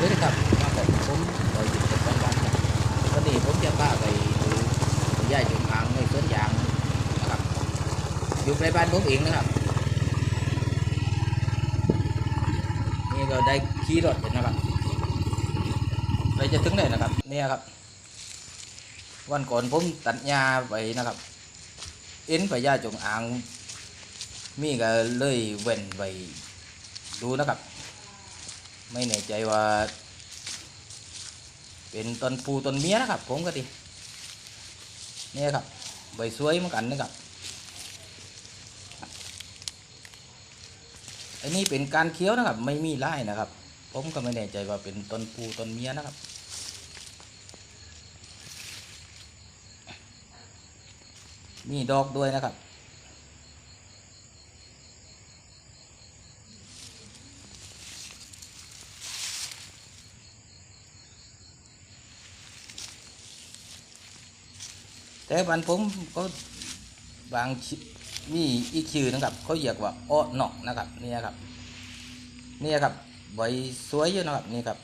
สวัสดีครับมาผมผมคอยหยุดเป็นวันๆครับวันนี้ผมจะพาไปดูย่ายจุงอางในสวนยางนะครับ อยู่ใกล้บ้านผมเองนะครับ นี่ก็ได้ขี่รถอยู่นะครับไปจะถึงไหนนะครับเนี่ยครับ วันก่อนผมตัดหญ้าไปนะครับ เอ็นไปย่าจงอาง มีก็เลยเว้นไปดูนะครับ ไม่แน่ใจว่า เป็นต้นปูต้นเมียนะครับผมก็ดีเนี่ยครับใบสวยเหมือนกันนะครับอันนี้เป็นการเคี้ยวนะครับ ไม่มีไล่นะครับ ผมก็ไม่แน่ใจว่าเป็นต้นปูต้นเมียนะครับมีดอกด้วยนะครับ แต่บ้านผมก็บางมีอีกชื่อนะครับ เขาเรียกว่าอ้อหนอกนะครับนี่ครับนี่ครับใบสวยอยู่นะครับนี่ครับ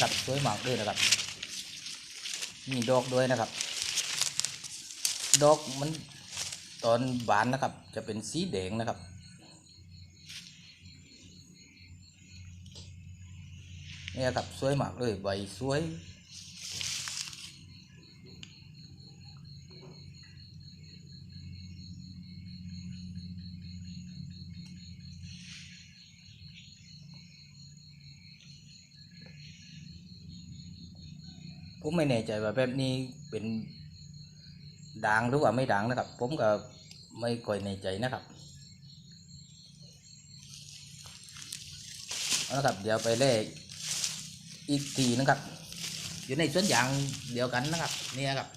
นะครับสวยมากด้วยนะครับมีดอกด้วยนะครับ ดอกมันตอนบานนะครับ จะเป็นสีแดงนะครับ นี่ครับสวยมากเลยใบสวย ผมไม่แน่ใจว่าแบบนี้เป็นด่างหรือว่าไม่ด่างนะครับ ผมก็ไม่ค่อยแน่ใจนะครับเอาละครับเดี๋ยวไปเลขอีกทีนะครับ อยู่ในส่วนอย่างเดียวกันนะครับนี่นะครับ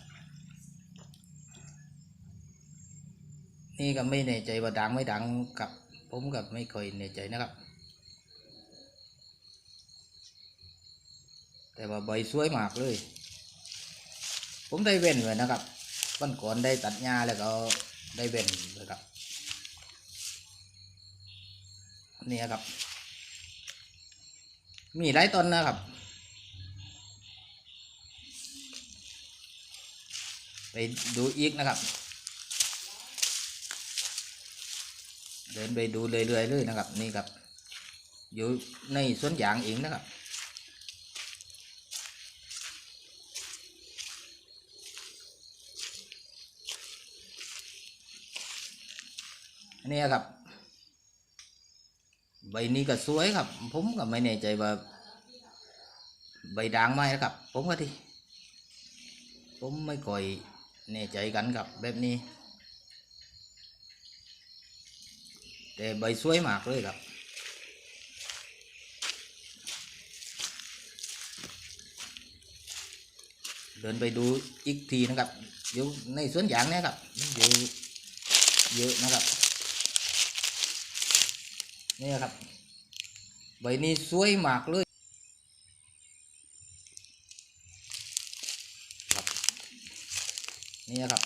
นี่ก็ไม่แน่ใจว่าด่างไม่ด่างกับ ผมก็ไม่ค่อยแน่ใจนะครับ แต่ว่าใบสวยมากเลย ผมได้เว้นไว้นะครับวันก่อนได้ตัดหญ้าแล้วก็ได้เว้นเลยครับนี่ครับ มีหลายต้นนะครับ ไปดูอีกนะครับ เดินไปดูเรื่อยๆเลยนะครับ นี่ครับ อยู่ในสวนยางเองนะครับ อันนี้ครับ ใบนี้ก็สวยครับ ผมก็ไม่แน่ใจว่า ใบด่างไหมนะครับ ผมก็ที่ผมไม่ค่อยแน่ใจกันครับแบบนี้ แต่ใบสวยมากเลยครับเดินไปดูอีกทีนะครับอยู่ในสวนยางเนี่ยครับอยู่เยอะนะครับ นี่ครับ ใบนี้สวยมากเลยครับนี่ครับ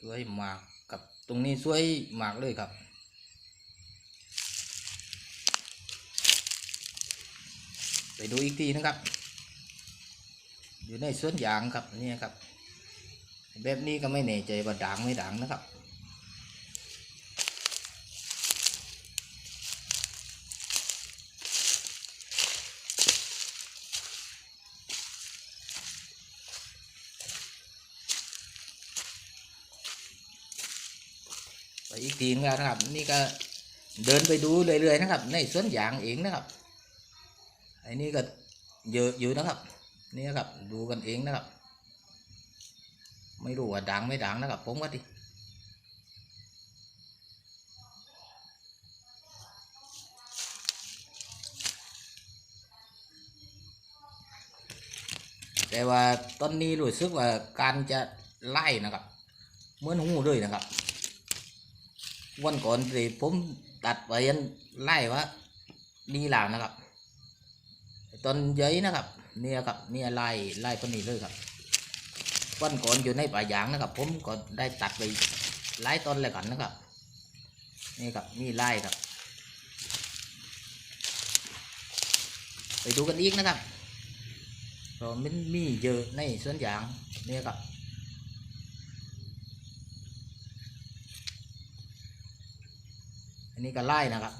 สวยมากกับตรงนี้สวยมากเลยครับไปดูอีกทีนะครับ อยู่ในสวนยางครับนี่ครับ แบบนี้ก็ไม่แน่ใจว่าด่างไม่ด่างนะครับ ปอีกทีนึงแล้วนะครับ นี่ก็เดินไปดูเรื่อยๆนะครับ ในสวนยางเองนะครับไอ้นี่ก็เยอะอยู่นะครับ นี่นะครับ ดูกันเองนะครับ ไม่รู้ว่าดังไม่ดังนะครับ ผมก็ดิแต่ว่าตอนนี้รู้สึกว่าการจะไล่นะครับ เหมือนหูเลยนะครับ วันก่อนที่ผมตัดไปยันไล่ว่าดีหลางนะครับตอนย้อยนะครับ เนี่ยครับเนี่ยไล่ไล่คนนี้เลยครับวันก่อนอยู่ในป่ายางนะครับ ผมก็ได้ตัดไปไล่ต้นเลยกันนะครับ นี่ครับมีไล่ครับ ไปดูกันอีกนะครับเพราะมันมีเยอะในสวนยางนี่ครับ อันนี้ก็ไล่นะครับ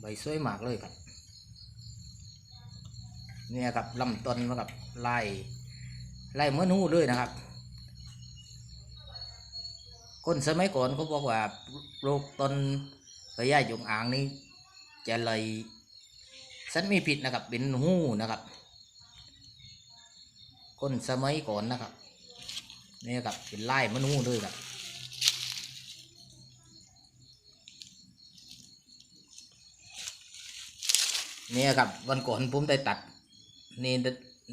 ใบสวยมากเลยครับ เนี่ยครับลำต้นนะครับไล่ไล่เมื่อนหูเลยนะครับ คนสมัยก่อนเขาบอกว่าปลูกต้นพญาจงอางนี้จะเลยสันมีผิดนะครับ เป็นหูนะครับ คนสมัยก่อนนะครับนี่ครับเป็นไล่มันหูเลยครับ เนี่ยครับวันก่อนผมได้ตัด นี่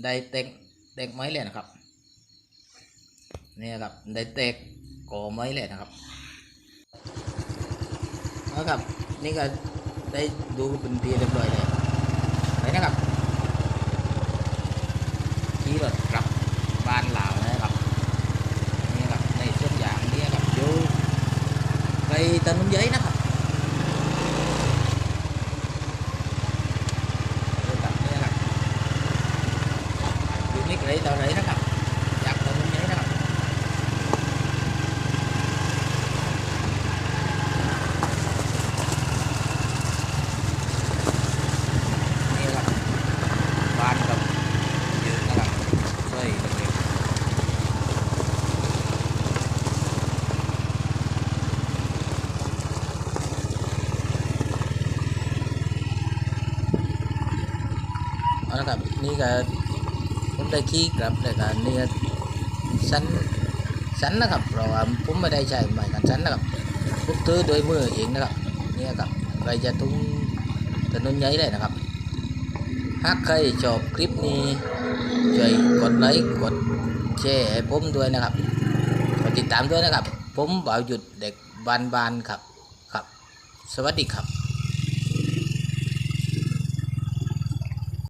ได้เตกเตกไม้เลยนะครับเนี่ยครับได้เตกก่อไม้เลยนะครับนะครับ นี่ก็ได้ดูเป็นทีเรียบร้อยเลยไปนะครับขี่รถกลับบ้านลาวนะครับนี่ครับในเส้นยางนี่ครับอยู่ไปถนนใหญ่นะครับ นี่ครับนี่นะครับ อยู่นี่ไกลตอ ผมได้ขี่กลับเลยกันนี่สันสันนะครับเพราะว่าผมไม่ได้ใช้ไม้กันสันนะครับผมถือโดยมือเองนะครับเนี่ยครับใครจะทุ่งถนนใหญ่ได้นะครับหากใครชอบคลิปนี้ช่วยกดไลค์กดแชร์ให้ผมด้วยนะครับกดติดตามด้วยนะครับ ผมบ่าวหยุดเด็กบานๆครับครับ สวัสดีครับ